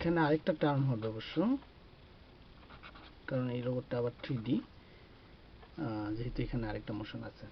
এখানে আরেকটা টার্ম হবে অবশ্য। কারণ এই রোবটটা আবার থ্রি ডি যেহেতু এখানে আরেকটা মোশন আছে।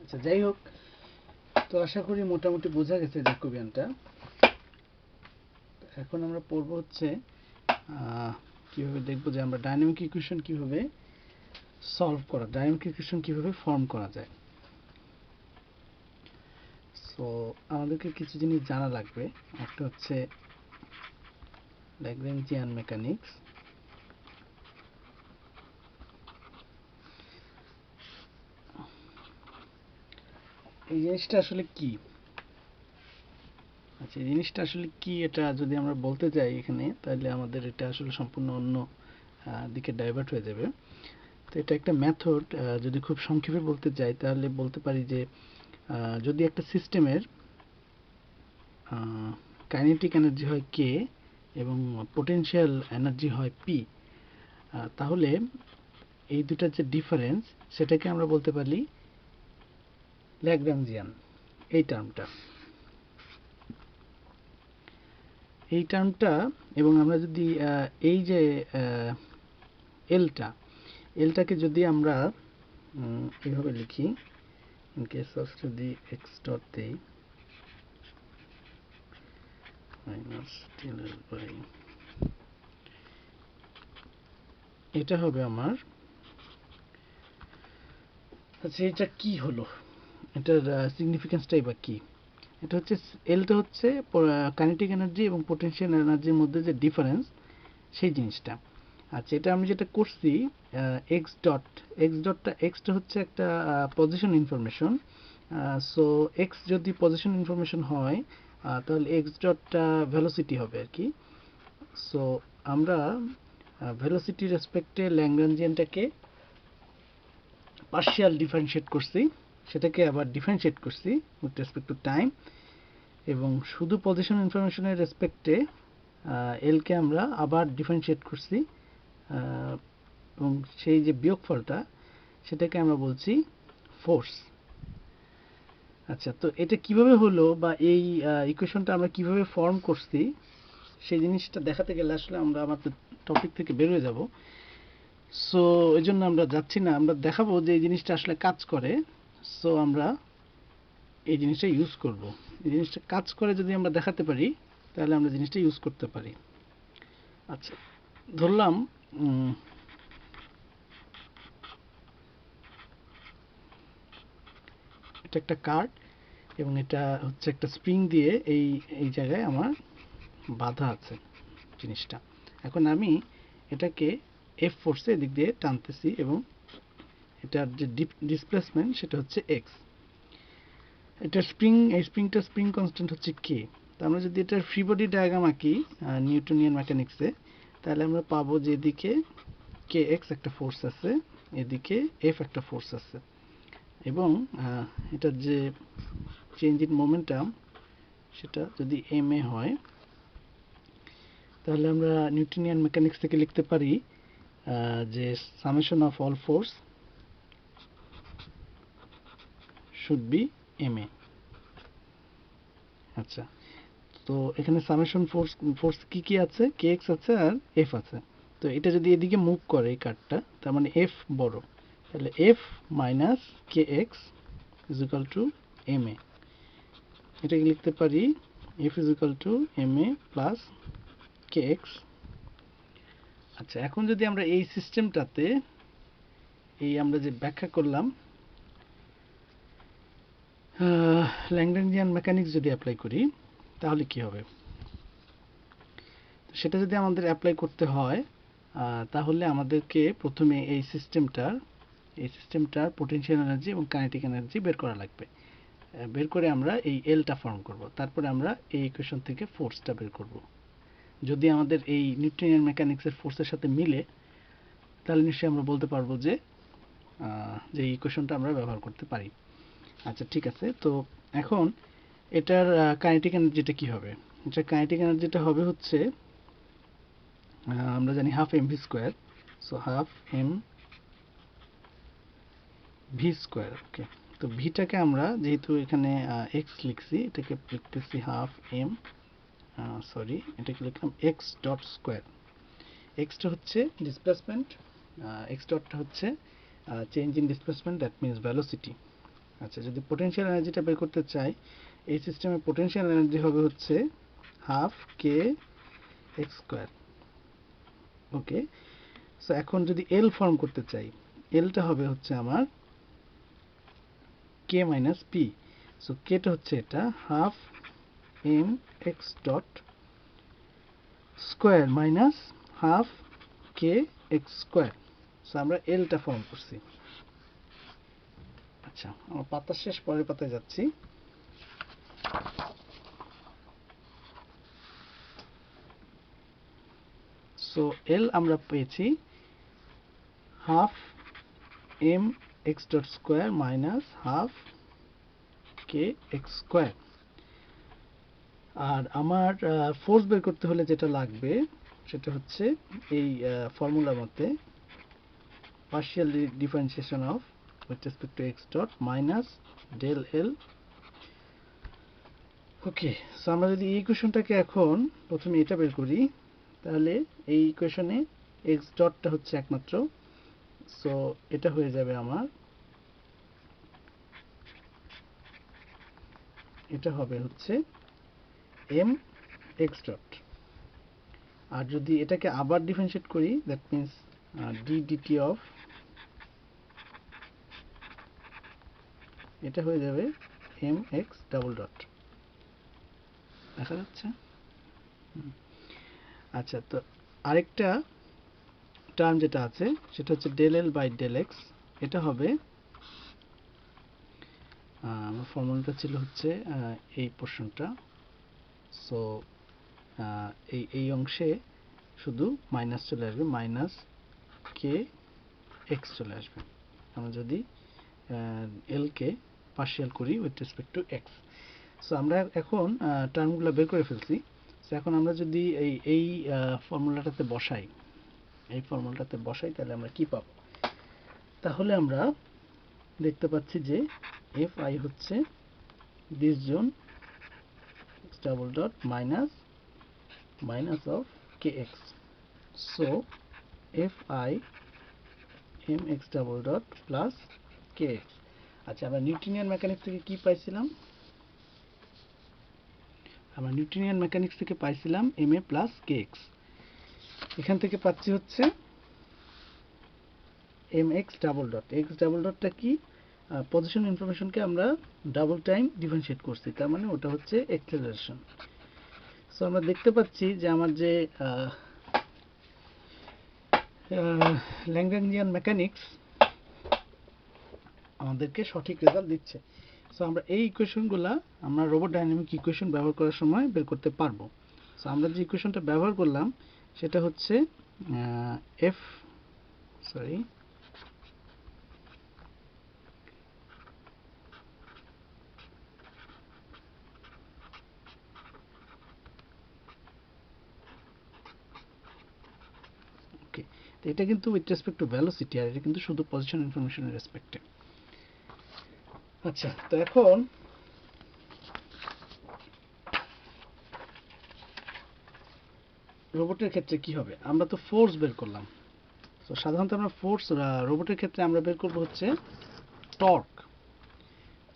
আচ্ছা যাই হোক। তো আশা করি মোটামুটি বোঝা গেছে জ্যাকোবিয়ানটা। এখন আমরা পড়ব হচ্ছে কীভাবে দেখব যে আমরা ডাইনামিক ইকুয়েশন কীভাবে সলভ করা ডাইনামিক ইকুয়েশন কীভাবে ফর্ম করা যায়। সো আমাদেরকে কিছু জিনিস জানা লাগবে। একটা হচ্ছে ল্যাগ্রেঞ্জিয়ান মেকানিক্স। এই জিনিসটা আসলে কি? আচ্ছা জিনিসটা আসলে কি এটা যদি আমরা বলতে যাই এখানে, তাহলে আমাদের এটা আসলে সম্পূর্ণ অন্য দিকে ডাইভার্ট হয়ে যাবে। তো এটা একটা মেথড যদি খুব সংক্ষেপে বলতে যাই তাহলে বলতে পারি যে যদি একটা সিস্টেমের কাইনেটিক এনার্জি হয় কে এবং পোটেনশিয়াল এনার্জি হয় পি তাহলে এই দুটার যে ডিফারেন্স সেটাকে আমরা বলতে পারি ল্যাগ্রাঞ্জিয়ান এই টার্মটা এই টার্মটা এবং আমরা যদি এই যে এলটা এলটাকে যদি আমরা এইভাবে লিখি ইন কেস অফ যদি এক্স ডট দেই মাইনাস টেলার বাই এটা হবে আমার। আচ্ছা এটা কি হলো? এটার সিগনিফিকেন্সটাই বা কি? এটা হচ্ছে এলটা হচ্ছে কাইনেটিক এনার্জি এবং পোটেনশিয়াল এনার্জির মধ্যে যে ডিফারেন্স সেই জিনিসটা। আচ্ছা এটা আমি যেটা করছি এক্স ডট এক্স ডটটা এক্সটা হচ্ছে একটা পজিশন ইনফরমেশন সো এক্স যদি পজিশন ইনফরমেশন হয় তাহলে এক্স ডটটা ভেলোসিটি হবে আর কি। সো আমরা ভেলোসিটি রেসপেক্টে ল্যাংরাঞ্জিয়ানটাকে পার্শিয়াল ডিফারেন্সিয়েট করছি। সেটাকে আবার ডিফারেন্সিয়েট করছি উইথ রেসপেক্ট টু টাইম এবং শুধু পজিশন ইনফরমেশনের রেসপেক্টে এলকে আমরা আবার ডিফারেন্সিয়েট করছি। এবং সেই যে বিয়োগফলটা, সেটাকে আমরা বলছি ফোর্স আচ্ছা তো এটা কীভাবে হলো বা এই ইকুয়েশনটা আমরা কীভাবে ফর্ম করছি, সেই জিনিসটা দেখাতে গেলে আসলে আমরা আমাদের টপিক থেকে বের হয়ে যাব। সো এই জন্য আমরা যাচ্ছি না, আমরা দেখাবো যে এই জিনিসটা আসলে কাজ করে। সো আমরা এই জিনিসটা ইউজ করব। এই জিনিসটা কাজ করে যদি আমরা দেখাতে পারি, তাহলে আমরা জিনিসটা ইউজ করতে পারি। আচ্ছা ধরলাম এটা একটা কার্ড এবং এটা হচ্ছে একটা স্প্রিং দিয়ে এই এই জায়গায় আমার বাধা আছে জিনিসটা। এখন আমি এটাকে এফ ফোর্সে এদিক দিয়ে টানতেছি এবং এটার যে ডিসপ্লেসমেন্ট সেটা হচ্ছে এক্স এটা স্প্রিং এই স্প্রিংটা স্প্রিং কনস্ট্যান্ট হচ্ছে কে তো আমরা যদি এটার ফ্রি বডি ডায়াগ্রাম আঁকি নিউটনিয়ান মেকানিক্সে তাহলে আমরা পাবো যে এদিকে কে এক্স একটা ফোর্স আছে, এদিকে এফ একটা ফোর্স আছে। এবং এটার যে চেঞ্জ ইন মোমেন্টাম সেটা যদি এম এ হয়, তাহলে আমরা নিউটনিয়ান মেকানিক্স থেকে লিখতে পারি যে summation of all force should be m a আচ্ছা তো এখানে সামেশন ফোর্স ফোর্স কি কি আছে? কে এক্স আছে আর এফ আছে। তো এটা যদি এদিকে মুভ করে এই কার্ডটা তার মানে এফ বড়, তাহলে F minus k x equal to m a এটাকে লিখতে পারি F is equal to m a plus k x আচ্ছা এখন যদি আমরা এই সিস্টেমটাতে এই আমরা যে ব্যাখ্যা করলাম ল্যাংরেঞ্জিয়ান মেকানিক্স যদি অ্যাপ্লাই করি, তাহলে কি হবে? সেটা যদি আমাদের অ্যাপ্লাই করতে হয় তাহলে আমাদেরকে প্রথমে এই সিস্টেমটার এই সিস্টেমটার পোটেনশিয়াল এনার্জি এবং কাইনেটিক এনার্জি বের করা লাগবে। বের করে আমরা এই এলটা ফর্ম করব। তারপরে আমরা এই ইকুয়েশন থেকে ফোর্সটা বের করব। যদি আমাদের এই নিউট্রিয়ান মেকানিক্সের ফোর্সের সাথে মিলে, তাহলে নিশ্চয়ই আমরা বলতে পারব যে যে ইকুয়েশনটা আমরা ব্যবহার করতে পারি। আচ্ছা ঠিক আছে। তো এখন এটার কাইনেটিক এনার্জিটা কি হবে? এটার কাইনেটিক এনার্জিটা হবে হচ্ছে আমরা জানি half m v square so half m v square okay তো ভিটাকে আমরা যেহেতু এখানে এক্স লিখছি, এটাকে লিখতেছি হাফ এম সরি এটাকে লিখলাম এক্স ডট স্কোয়ার এক্সটা হচ্ছে ডিসপ্লেসমেন্ট এক্স ডটটা হচ্ছে change in displacement that means velocity আচ্ছা যদি পোটেনশিয়াল এনার্জিটা বের করতে চাই, এই সিস্টেমে পোটেনশিয়াল এনার্জি হবে হচ্ছে half k x square okay so এখন যদি এল ফর্ম করতে চাই এলটা হবে হচ্ছে আমার কে মাইনাস পি সো কেটা হচ্ছে এটা half m x dot square minus half k x square so আমরা এলটা ফর্ম করছি। আচ্ছা আমার পাতা শেষ, পরের পাতায় যাচ্ছি। সো এল আমরা পেয়েছি half m x dot square minus half k x square আর আমার ফোর্স বের করতে হলে যেটা লাগবে, সেটা হচ্ছে এই ফর্মুলা মতে partial di- differentiation of with respect to x dot minus del L. Okay so আমরা যদি এই ইকুয়েশনটাকে এখন প্রথমে এটা বের করি, তাহলে এই ইকুয়েশনে এক্স ডটটা হচ্ছে একমাত্র সো এটা হয়ে যাবে আমার। এটা হবে হচ্ছে এম এক্স ডট আর যদি এটাকে আবার ডিফারেন্সিয়েট করি that means d dt of এটা হয়ে যাবে এম এক্স ডাবল ডট দেখা যাচ্ছে? আচ্ছা তো আরেকটা টার্ম যেটা আছে, সেটা হচ্ছে del L by del x এটা হবে আমার ফর্মুলাটা ছিল হচ্ছে এই পোর্শনটা সো এই এই অংশে শুধু মাইনাস চলে আসবে মাইনাস কে এক্স চলে আসবে। আমরা যদি এল কে পার্শিয়াল করি with respect to x so আমরা এখন টার্মগুলো বের করে ফেলছি। সো এখন আমরা যদি এই এই ফর্মুলাটাতে বসাই এই ফর্মুলাটাতে বসাই, তাহলে আমরা কি পাবো তাহলে আমরা দেখতে পাচ্ছি যে এফ আই হচ্ছে this zone double dot minus minus of kx. So, fi mx double dot plus kx. আচ্ছা আমরা নিউটনিয়ান মেকানিক্স থেকে কি পাইছিলাম আমরা নিউটনিয়ান মেকানিক্স থেকে পাইছিলাম এম এ প্লাস kx এখান থেকে পাচ্ছি হচ্ছে mx double dot x double ডটটা কি? পজিশন ইনফরমেশনকে আমরা ডাবল টাইম ডিফারেন্সিয়েট করছি, তার মানে ওটা হচ্ছে অ্যাক্সেলারেশন সো আমরা দেখতে পাচ্ছি যে আমার যে ল্যাঙ্গাঞ্জিয়ান মেকানিক্স আমাদেরকে সঠিক রেজাল্ট দিচ্ছে। সো আমরা এই ইকুয়েশনগুলা আমরা রোবট ডাইনামিক ইকুয়েশন ব্যবহার করার সময় বের করতে পারব। সো আমরা যে ইকুয়েশনটা ব্যবহার করলাম সেটা হচ্ছে এফ সরি এটা কিন্তু উইথ রেসপেক্ট টু ভ্যালোসিটি আর এটা কিন্তু শুধু পজিশন ইনফরমেশনের রেসপেক্টে আচ্ছা তো এখন রোবটের ক্ষেত্রে কি হবে? আমরা তো ফোর্স বের করলাম। তো সাধারণত আমরা ফোর্স রোবটের ক্ষেত্রে আমরা বের করব হচ্ছে টর্ক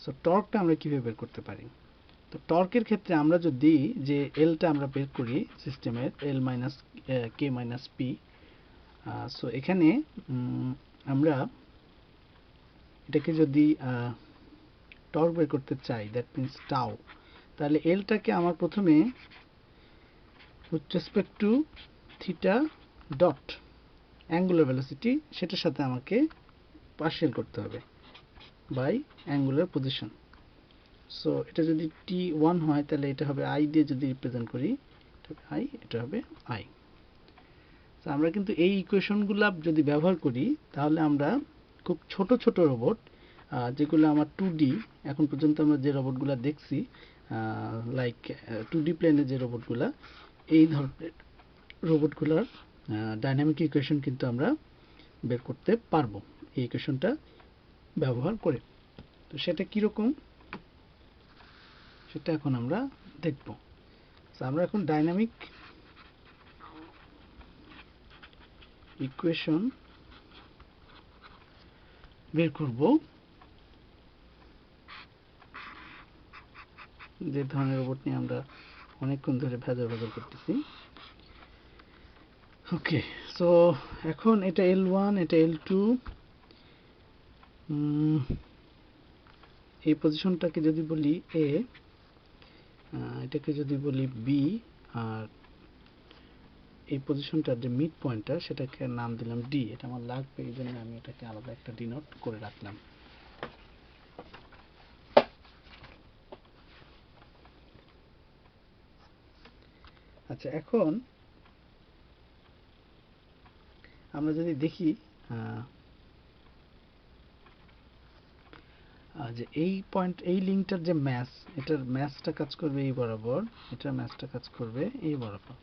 সো টর্কটা আমরা কীভাবে বের করতে পারি? তো টর্কের ক্ষেত্রে আমরা যদি যে এলটা আমরা বের করি সিস্টেমের L minus K minus P so এখানে আমরা এটাকে যদি টর্ক বের করতে চাই দ্যাট মিনস টাও তাহলে এলটাকে আমার প্রথমে with respect to theta dot angular velocity সেটার সাথে আমাকে পার্শিয়াল করতে হবে বাই অ্যাঙ্গুলার পজিশন সো এটা যদি টি ওয়ান হয়, তাহলে এটা হবে আই দিয়ে যদি রিপ্রেজেন্ট করি আই এটা হবে আই তো আমরা কিন্তু এই ইকুয়েশনগুলো যদি ব্যবহার করি, তাহলে আমরা খুব ছোট ছোট রোবট যেগুলো আমার টু ডি এখন পর্যন্ত আমরা যে রোবটগুলো দেখছি লাইক টু ডি প্লেনে যে রোবটগুলো এই ধরনের রোবটগুলোর ডাইনামিক ইকুয়েশন কিন্তু আমরা বের করতে পারব। এই ইকুয়েশনটা ব্যবহার করে। তো সেটা কীরকম সেটা এখন আমরা দেখব। আমরা এখন ডাইনামিক ইকুয়েশন বের করব। যে ধরনের রোবট নিয়ে আমরা অনেকক্ষণ ধরে ভেজাল ভেজাল করতেছি। ওকে সো এখন এটা এল ওয়ান এটা এল টু এই পজিশনটাকে যদি বলি এ এটাকে যদি বলি বি আর এই পজিশনটার যে মিড পয়েন্টটা সেটাকে নাম দিলাম ডি এটা আমার লাগবে, এই জন্য আমি এটাকে আলাদা একটা ডিনোট করে রাখলাম। আচ্ছা এখন আমরা যদি দেখি আহ, যে এই পয়েন্ট এই লিঙ্কটার যে ম্যাচ এটার ম্যাচটা কাজ করবে এই বরাবর এটার ম্যাচটা কাজ করবে এই বরাবর।